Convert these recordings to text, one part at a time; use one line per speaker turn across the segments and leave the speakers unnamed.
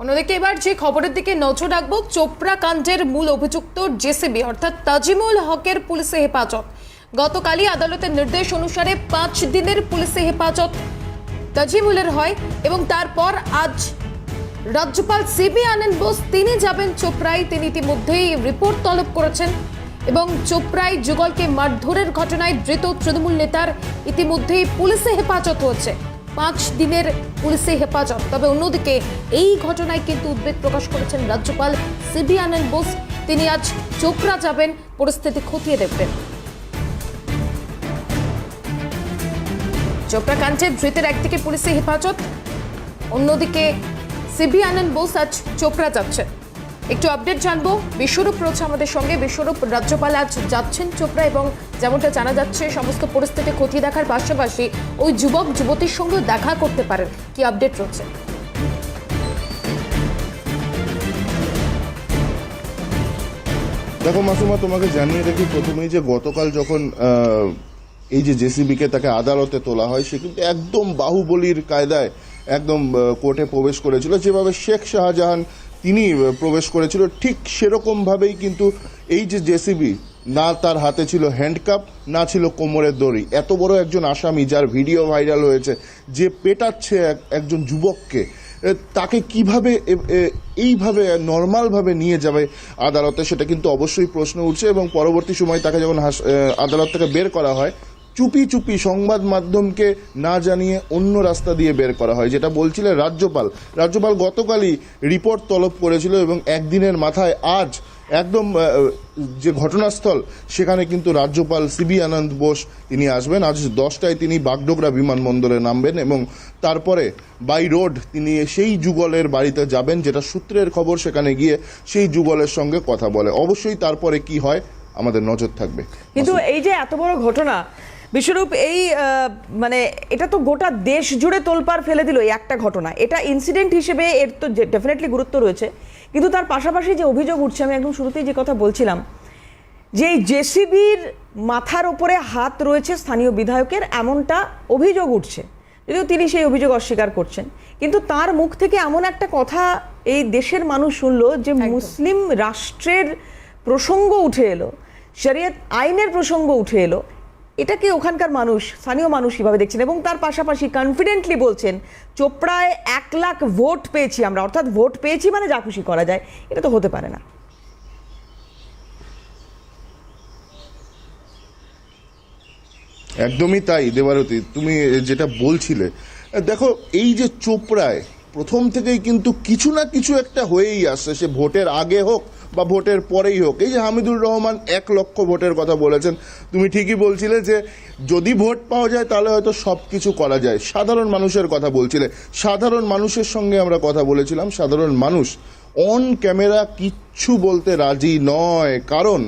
অন্যদিকে এবার যে খবরের দিকে নজর রাখব, চোপড়া কাণ্ডের মূল অভিযুক্ত জেসিবি, অর্থাৎ তাজিমুল হকের পুলিশে হেফাজত। গতকালই আদালতের নির্দেশ অনুসারে পাঁচ দিনের পুলিশে হেফাজত তাজিমুলের হয় এবং তারপর আজ রাজ্যপাল সিবি আনন্দ বোস, তিনি যাবেন চোপড়ায়। তিনি ইতিমধ্যেই রিপোর্ট তলব করেছেন এবং চোপড়ায় যুগলকে মারধরের ঘটনায় ধৃত তৃণমূল নেতার ইতিমধ্যেই পুলিশে হেফাজত হচ্ছে পাঁচ দিনের পুলিশে হেফাজত। তবে অন্যদিকে, এই ঘটনায় কিন্তু উদ্বেগ প্রকাশ করেছেন রাজ্যপাল সিবি আনন্দ বোস। তিনি আজ চোপড়া যাবেন, পরিস্থিতি খতিয়ে দেখবেন। চোপড়া কাণ্ডে ধৃতের একদিকে পুলিশে হেফাজত, অন্যদিকে সিবি আনন্দ বোস আজ চোপড়া যাচ্ছেন। একটু আপডেট জানব। বিশ্বরূপ রয়েছে আমাদের সঙ্গে। বিশ্বরূপ রাজ্যপাল আজ যাচ্ছেন চোপড়া এবং যেমনটা জানা যাচ্ছে, সমস্ত পরিস্থিতি খতিয়ে দেখার পাশাপাশি ওই যুবক, যুবতীর সঙ্গেও দেখা করতে পারেন। কি আপডেট রয়েছে?
দেখো মাসুমা, তোমাকে জানিয়ে রাখি প্রথমেই যে গতকাল যখন এই যে জেসিবিকে তাকে আদালতে তোলা হয়, সে কিন্তু একদম বাহুবলীর কায়দায় একদম কোর্টে প্রবেশ করেছিল। যেভাবে শেখ শাহজাহান তিনি প্রবেশ করেছিল, ঠিক সেরকম ভাবেই কিন্তু এই যে জেসিবি, না তার হাতে ছিল হ্যান্ডকাপ, না ছিল কোমরের দড়ি। এত বড় একজন আসামি যার ভিডিও ভাইরাল হয়েছে, যে পেটাচ্ছে এক- একজন যুবককে তাকে কীভাবে এইভাবে নর্মালভাবে নিয়ে যাবে আদালতে, সেটা কিন্তু অবশ্যই প্রশ্ন উঠছে এবং পরবর্তী সময় তাকে যখন আদালত থেকে বের করা হয় চুপি চুপি সংবাদ মাধ্যমকে না জানিয়ে অন্য রাস্তা দিয়ে বের করা হয় যেটা বলছিলেন রাজ্যপাল। রাজ্যপাল গতকালই রিপোর্ট তলব করেছিল এবং একদিনের মাথায় আজ একদম যে ঘটনাস্থল সেখানে কিন্তু রাজ্যপাল সিবি আনন্দ বোস তিনি আসবেন। আজ দশটায় তিনি বাগডোগরা বিমানবন্দরে নামবেন এবং তারপরে বাই রোড তিনি সেই যুগলের বাড়িতে যাবেন যেটা সূত্রের খবর সেখানে গিয়ে সেই যুগলের সঙ্গে কথা বলে। অবশ্যই তারপরে কি হয় আমাদের নজর থাকবে।
কিন্তু এই যে এত বড় ঘটনা বিশ্বরূপ এই মানে এটা তো গোটা দেশ জুড়ে তোলপাড় ফেলে দিল এই একটা ঘটনা। এটা ইনসিডেন্ট হিসেবে এর তো ডেফিনেটলি গুরুত্ব রয়েছে। কিন্তু তার পাশাপাশি যে অভিযোগ উঠছে আমি একদম শুরুতেই যে কথা বলছিলাম যে এই জেসিবির মাথার ওপরে হাত রয়েছে স্থানীয় বিধায়কের এমনটা অভিযোগ উঠছে। যদিও তিনি সেই অভিযোগ অস্বীকার করছেন। কিন্তু তার মুখ থেকে এমন একটা কথা এই দেশের মানুষ শুনলো যে মুসলিম রাষ্ট্রের প্রসঙ্গ উঠে এলো শরিয়ত আইনের প্রসঙ্গ উঠে এলো। এটাকে ওখানকার মানুষ, স্থানীয় মানুষ কীভাবে দেখছেন? এবং তার পাশাপাশি কনফিডেন্টলি বলছেন, চোপড়ায় এক লাখ ভোট পেয়েছি আমরা। অর্থাৎ ভোট পেয়েছি মানে যা খুশি করা যায়। এটা তো হতে পারে না।
একদমই তাই, দেবারতী। তুমি যেটা বলছিলে, দেখো, এই যে চোপড়ায়, প্রথম থেকেই কিন্তু কিছু না কিছু একটা হয়েই আসছে। সে ভোটের আগে হোক বা ভোটের পরেই হোক, এই যে হামিদুর রহমান এক লক্ষ ভোটের কথা বলেছেন, তুমি ঠিকই বলছিলে যে যদি ভোট পাওয়া যায় তাহলে হয়তো সব কিছু করা যায়। সাধারণ মানুষের কথা বলছিলে। সাধারণ মানুষের সঙ্গে আমরা কথা বলেছিলাম। সাধারণ মানুষ অন ক্যামেরা কিচ্ছু বলতে রাজি নয়। কারণ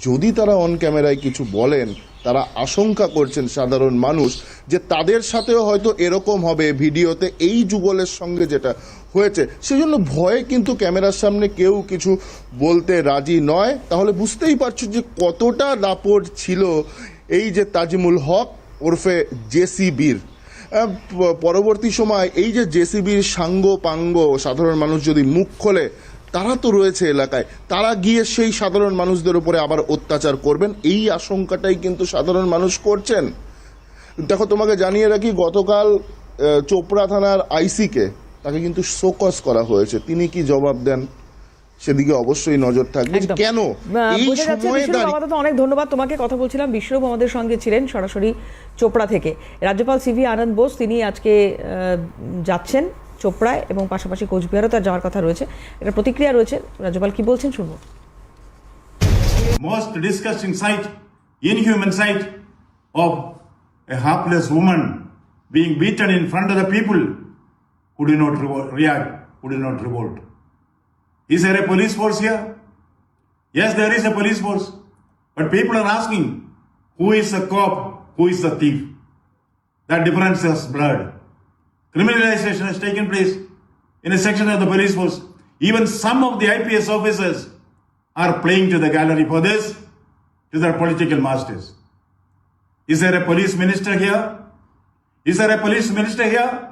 যদি তারা অন ক্যামেরায় কিছু বলেন, তারা আশঙ্কা করছেন সাধারণ মানুষ যে তাদের সাথেও হয়তো এরকম হবে। ভিডিওতে এই যুগলের সঙ্গে যেটা হয়েছে। সেজন্য ভয়ে কিন্তু ক্যামেরার সামনে কেউ কিছু বলতে রাজি নয়। তাহলে বুঝতেই পারছ যে কতটা দাপট ছিল এই যে তাজিমুল হক ওরফে জেসিবির। পরবর্তী সময় এই যে জেসিবির সাঙ্গ পাঙ্গ সাধারণ মানুষ যদি মুখ খোলে, তারা তো রয়েছে এলাকায়। তারা গিয়ে সেই সাধারণ মানুষদের উপরে আবার অত্যাচার করবেন। এই আশঙ্কাটাই কিন্তু সাধারণ মানুষ করছেন। দেখো, তোমাকে জানিয়ে রাখি, গতকাল চোপড়া থানার আইসিকে তাকে কিন্তু শোকস করা হয়েছে। তিনি কি জবাব দেন? সেদিকে অবশ্যই নজর থাকবে। কেন? এই সময়ে দাঁড়িয়ে
অনেক ধন্যবাদ। তোমাকে কথা বলছিলাম বিশ্বরূপ আমাদের সঙ্গে ছিলেন সরাসরি চোপড়া থেকে। রাজ্যপাল সিভি আনন্দ বোস তিনি আজকে যাচ্ছেন চোপড়ায় এবং পাশাপাশি কোচবিহারও তার যাওয়ার কথা রয়েছে। এটা প্রতিক্রিয়া রয়েছে। রাজ্যপাল কি বলছেন শুনব।
Most disgusting sight, inhuman sight of a hapless woman being beaten in front of the people who did not revo- react, who did not revolt. Is there a police force here? Yes, there is a police force. But people are asking, who is the cop, who is the thief? That difference is blurred. Criminalization has taken place in a section of the police force. Even some of the IPS officers are playing to the gallery for this, to their political masters. Is there a police minister here? Is there a police minister here?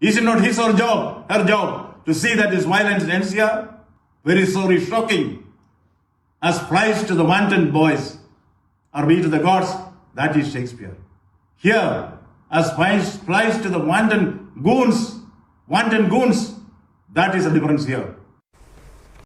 Is it not his or job, her job, to see that this violence ends here. Very sorry, shocking. As flies to the wanton boys, or be to the gods, that is Shakespeare. Here, as flies, to the wanton goons, wanton goons, that is the difference here.